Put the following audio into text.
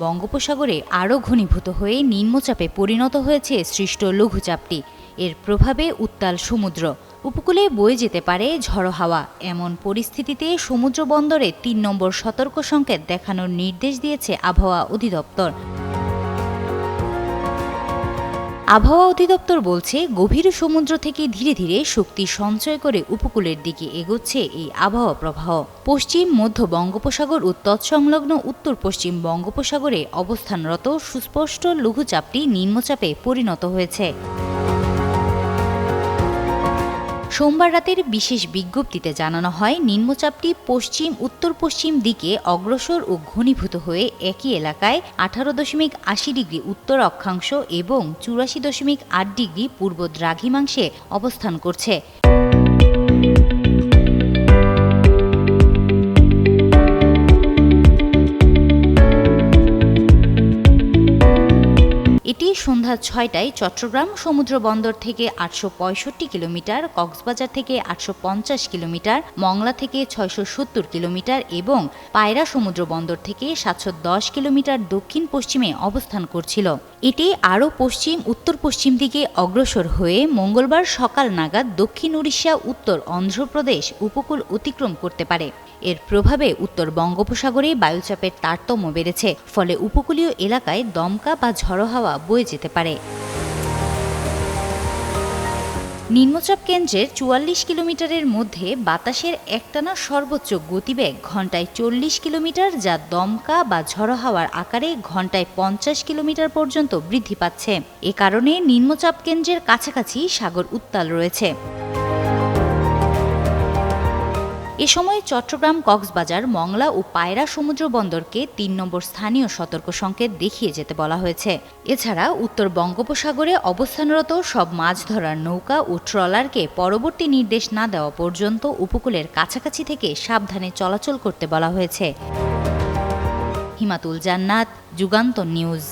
বঙ্গোপসাগরে আরও ঘনীভূত হয়ে নিম্নচাপে পরিণত হয়েছে সৃষ্ট লঘুচাপটি। এর প্রভাবে উত্তাল সমুদ্র। উপকূলে বয়ে যেতে পারে ঝড়ো হাওয়া। এমন পরিস্থিতিতে সমুদ্র বন্দরে তিন নম্বর সতর্ক সংকেত দেখানোর নির্দেশ দিয়েছে আবহাওয়া অধিদপ্তর। আবহাওয়া অধিদপ্তর বলছে, গভীর সমুদ্র থেকে ধীরে ধীরে শক্তি সঞ্চয় করে উপকূলের দিকে এগোচ্ছে এই আবহাওয়া প্রবাহ। পশ্চিম, মধ্য বঙ্গোপসাগর ও তৎসংলগ্ন উত্তর পশ্চিম বঙ্গোপসাগরে অবস্থানরত সুস্পষ্ট লঘুচাপটি নিম্নচাপে পরিণত হয়েছে। সোমবার রাতের বিশেষ বিজ্ঞপ্তিতে জানানো হয়, নিম্নচাপটি পশ্চিম উত্তর পশ্চিম দিকে অগ্রসর ও ঘনীভূত হয়ে একই এলাকায় আঠারো দশমিক আশি ডিগ্রি উত্তর অক্ষাংশ এবং চুরাশি দশমিক আট ডিগ্রি পূর্ব দ্রাঘিমাংশে অবস্থান করছে। এটি সন্ধ্যা ছয়টায় চট্টগ্রাম সমুদ্র বন্দর থেকে আটশো পঁয়ষট্টি কিলোমিটার, কক্সবাজার থেকে আটশো পঞ্চাশ কিলোমিটার, মংলা থেকে ছয়শো সত্তর কিলোমিটার এবং পায়রা সমুদ্র বন্দর থেকে সাতশো দশ কিলোমিটার দক্ষিণ পশ্চিমে অবস্থান করছিল। এটি আরও পশ্চিম, উত্তর পশ্চিম দিকে অগ্রসর হয়ে মঙ্গলবার সকাল নাগাদ দক্ষিণ উড়িষ্যা, উত্তর অন্ধ্রপ্রদেশ উপকূল অতিক্রম করতে পারে। এর প্রভাবে উত্তর বঙ্গোপসাগরে বায়ুচাপের তারতম্য বেড়েছে, ফলে উপকূলীয় এলাকায় দমকা বা ঝড়ো হাওয়া বয়ে যেতে পারে। নিম্নচাপ কেন্দ্রের চুয়াল্লিশ কিলোমিটারের মধ্যে বাতাসের একটানা সর্বোচ্চ গতিবেগ ঘন্টায় চল্লিশ কিলোমিটার, যা দমকা বা ঝড়ো হাওয়ার আকারে ঘন্টায় পঞ্চাশ কিলোমিটার পর্যন্ত বৃদ্ধি পাচ্ছে। এ কারণে নিম্নচাপ কেন্দ্রের কাছাকাছি সাগর উত্তাল রয়েছে। এ সময় চট্টগ্রাম কক্সবাজার, মংলা ও পায়রা সমুদ্র বন্দরকে তিন নম্বর স্থানীয় সতর্ক সংকেত দেখিয়ে যেতে বলা হয়েছে। এছাড়া উত্তর বঙ্গোপসাগরে অবস্থানরত সব মাছ ধরার নৌকা ও ট্রলারকে পরবর্তী নির্দেশ না দেওয়া পর্যন্ত উপকূলের কাছাকাছি থেকে সাবধানে চলাচল করতে বলা হয়েছে। হিমাতুল জান্নাত যুগান্তর নিউজ।